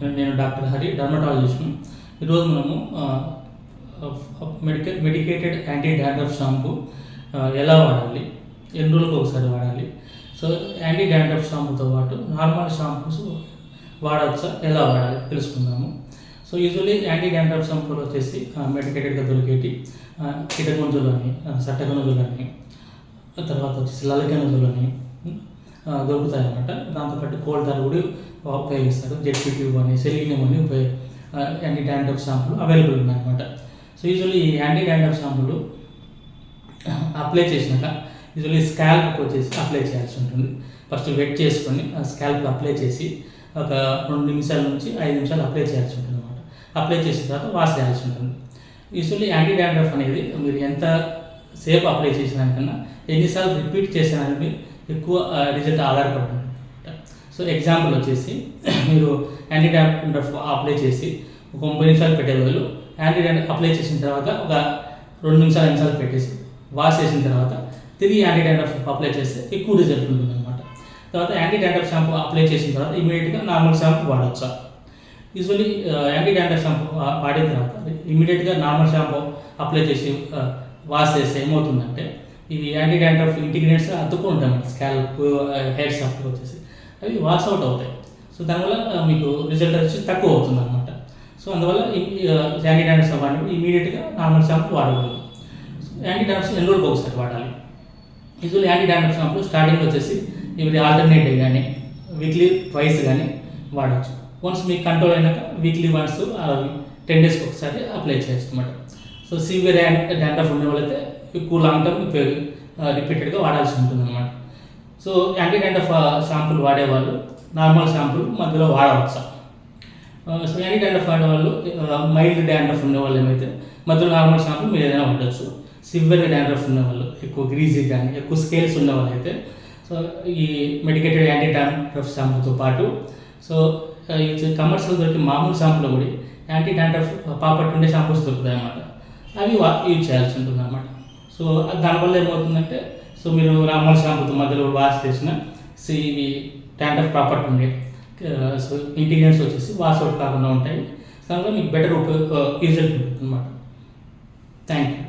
నేను డాక్టర్ హరి డర్మటాలజిస్ట్ను ఈరోజు మనము మెడికే మెడికేటెడ్ యాంటీ డాండ్రఫ్ షాంపూ ఎలా వాడాలి? ఎన్ని రోజులకు ఒకసారి వాడాలి? సో యాంటీ డాండ్రఫ్ షాంపూతో పాటు నార్మల్ షాంపూస్ వాడచ్చా ఎలా వాడాలి? తెలుసుకుందాము. సో యూజువలీ యాంటీ డాండ్రఫ్ షాంపూలు వచ్చేసి మెడికేటెడ్గా దొరికేటి కిటగుంజులు అని సట్టగనుజులు అని తర్వాత వచ్చేసి లలగనుజులు అని దొరుకుతాయి అనమాట దాంతోపాటు కోల్డ్ కూడా ఉపయోగిస్తారు జెడ్పీ ట్యూబ్ అని సెలీనియం అని ఉపయోగ యాంటీ డాండ్రఫ్ షాంపులు అవైలబుల్ ఉన్నాయి అనమాట సో యూజువల్లీ ఈ యాంటీ డాండ్రఫ్ షాంపులు అప్లై చేసినాక యూజువల్లీ స్కాల్ప్ వచ్చేసి అప్లై చేయాల్సి ఉంటుంది. ఫస్ట్ వెట్ చేసుకొని ఆ స్కాల్ప్ అప్లై చేసి ఒక రెండు నిమిషాల నుంచి ఐదు నిమిషాలు అప్లై చేయాల్సి ఉంటుంది అనమాట అప్లై చేసిన తర్వాత వాష్ చేయాల్సి ఉంటుంది. యూజువల్లీ యాంటీ డాండ్రఫ్ అనేది మీరు ఎంత సేపు అప్లై చేసిన కన్నా ఎన్నిసార్లు రిపీట్ చేసినా ఎక్కువ రిజల్ట్ ఆధారపడి సో ఎగ్జాంపుల్ వచ్చేసి మీరు యాంటీ డాండ్రఫ్ అప్లై చేసి ఒక ముప్పై నిమిషాలు పెట్టే బదులు యాంటీ అప్లై చేసిన తర్వాత ఒక రెండు నిమిషాలు నిమిషాలు పెట్టేసి వాష్ చేసిన తర్వాత తిరిగి యాంటీ డాండ్రఫ్ అప్లై చేస్తే ఎక్కువ రిజల్ట్ ఉంటుంది అనమాట తర్వాత యాంటీ డాండ్రఫ్ షాంపూ అప్లై చేసిన తర్వాత ఇమీడియట్గా నార్మల్ షాంపూ వాడచ్చా? యూజువలీ యాంటీ డాండ్రఫ్ షాంపూ వాడిన తర్వాత ఇమీడియట్గా నార్మల్ షాంపూ అప్లై చేసి వాష్ చేస్తే ఏమవుతుందంటే ఈ యాంటీ డాండ్రఫ్ ఇంటిగ్రేట్స్ అతుక్కు ఉంటాయి స్కాల్ప్ హెయిర్ సాఫ్ట్ వచ్చేసి. అవి వాష్ అవుట్ అవుతాయి. సో దానివల్ల uh, మీకు రిజల్ట్ వచ్చి తక్కువ అవుతుంది అనమాట సో అందువల్ల యాంటీ డాండ్రఫ్ షాంపూ అనేది ఇమీడియట్గా నార్మల్ షాంపూ వాడకూడదు యాంటీ డాండ్రఫ్ ఎన్ని రోజులకు ఒకసారి వాడాలి. Usual anti dandruff shampoo starting వచ్చేసి ఇవి ఆల్టర్నేటివ్ కానీ వీక్లీ ట్వైస్ కానీ వాడచ్చు. వన్స్ మీకు కంట్రోల్ అయినాక వీక్లీ వన్స్ టెన్ డేస్కి ఒకసారి అప్లై చేయొచ్చు అనమాట సో సివియర్ డాండ్రఫ్ ఉండే వాళ్ళైతే ఎక్కువ లాంగ్ టర్మ్ రిపీటెడ్గా వాడాల్సి ఉంటుంది అనమాట సో యాంటీ కైండ్ ఆఫ్ షాంపులు వాడేవాళ్ళు. నార్మల్ షాంపూలు మధ్యలో వాడవచ్చు? సో యాంటీ కైండ్ ఆఫ్ వాడేవాళ్ళు మైల్డ్ డాండ్రఫ్ ఉండేవాళ్ళు ఏమైతే మధ్యలో నార్మల్ షాంపులు మీరు ఏదైనా ఉండొచ్చు. సివియర్ డాండ్రఫ్ ఉన్నవాళ్ళు ఎక్కువ గ్రీజీ కానీ ఎక్కువ స్కేల్స్ ఉన్నవాళ్ళు అయితే. సో ఈ మెడికేటెడ్ యాంటీ డాండ్రఫ్ షాంపూతో పాటు సో కమర్షియల్ దొరికి మామూలు షాంపూలో కూడా యాంటీ డాండ్రఫ్ పాపట్టు ఉండే షాంపూస్ దొరుకుతాయి అన్నమాట అవి వా యూజ్ చేయాల్సి ఉంటుంది అన్నమాట సో దానివల్ల ఏమవుతుందంటే సో మీరు నార్మల్ షాంపూతో మధ్యలో వాష్ చేసిన సో ఇవి ట్యాండర్ ప్రాపర్టీ ఉండే. సో ఇంటీరియర్స్ వచ్చేసి వాష్ అవుట్ కాకుండా ఉంటాయి. దానివల్ల మీకు బెటర్ ఉపయోగ రిజల్ట్ ఉంటుంది అనమాట థ్యాంక్ యూ